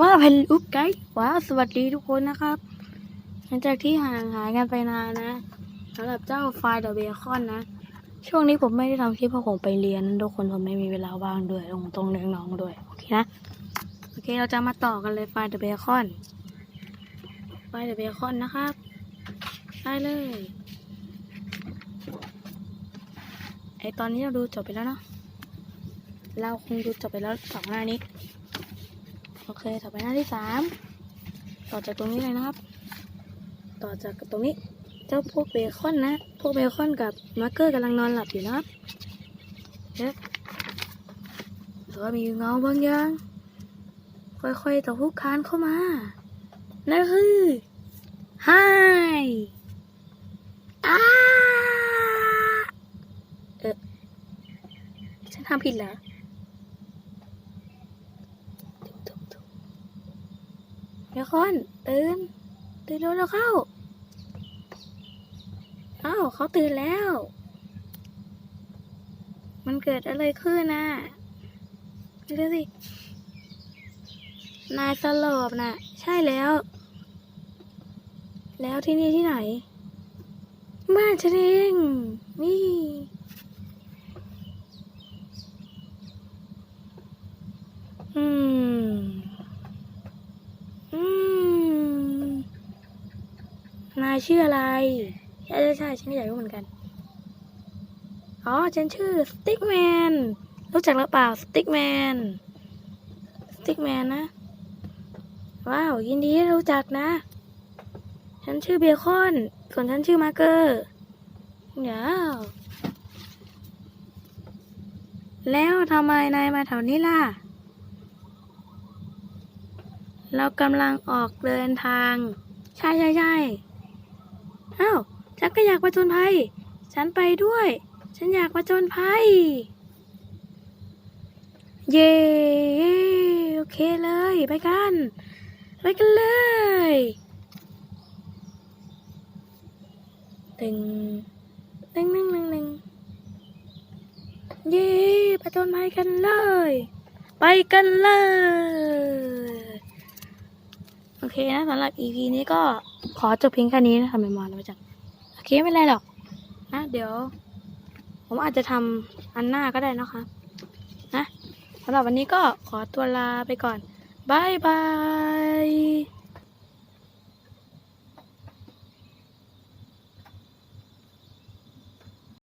ว่าเพนอุ๊บไกด์ว้าสวัสดีทุกคนนะครับ หลังจากที่ห่างหายกันไปนานนะสำหรับเจ้าไฟล์เดอะเบคอนนะ ช่วงนี้ผมไม่ได้ทำคลิปเพราะผมไปเรียนทุกคนผมไม่มีเวลาว่างด้วยตรงตรงเลี้ยงน้องด้วย โอเคนะ โอเคเราจะมาต่อกันเลยไฟล์เดอะเบคอนไฟล์เดอะเบคอนนะครับได้เลยไอตอนนี้เราดูจบไปแล้วเนาะเราคงดูจบไปแล้วสองหน้านี้ โอเคต่อไปหน้าที่สามต่อจากตรงนี้เลยนะครับ ต่อจากตรงนี้ เจ้าพวกเบคอนนะ พวกเบคอนกับมาร์เกอร์กำลังนอนหลับอยู่นะครับเอ๊ะแต่ว่ามีเงาบางอย่าง ค่อยๆตะคุกคานเข้ามา นั่นคือไฮอ้าเออฉันทำผิดเหรอ เบคอนตื่น ตื่นเร็วๆเข้าเอ้าเขาตื่นแล้ว มันเกิดอะไรขึ้นน่ะดูสิ นายสลบน่ะ ใช่แล้ว แล้วที่นี่ที่ไหน บ้านฉันเอง นี่ อืม อืม นายชื่ออะไร ใช่ใช่ใช่ฉันก็อยากรู้เหมือนกัน อ๋อ ฉันชื่อสติ๊กแมน รู้จักหรือเปล่าสติ๊กแมน สติ๊กแมนนะ ว้าว ยินดีที่รู้จักนะ ฉันชื่อเบคอน ส่วนฉันชื่อมาร์เกอร์ว้าวแล้วทำไมนายมาแถวนี้ล่ะ เรากำลังออกเดินทาง ใช่ใช่ใช่ ฉันก็อยากประจนภัย ฉันไปด้วย ฉันอยากประจนภัย เย้โอเคเลย ไปกัน ไปกันเลยตึงตึงหนึ่งหนึ่งหนึ่งเย้ประจนภัยกันเลย ไปกันเลย โอเคนะสำหรับ EP นี้ก็ขอจบเพียงแค่นี้นะคะไม่มาแล้วจัง เคไม่เป็นไรหรอกนะเดี๋ยว ผมอาจจะทำอันหน้าก็ได้นะคะนะสำหรับวันนี้ก็ขอตัวลาไปก่อนบายบาย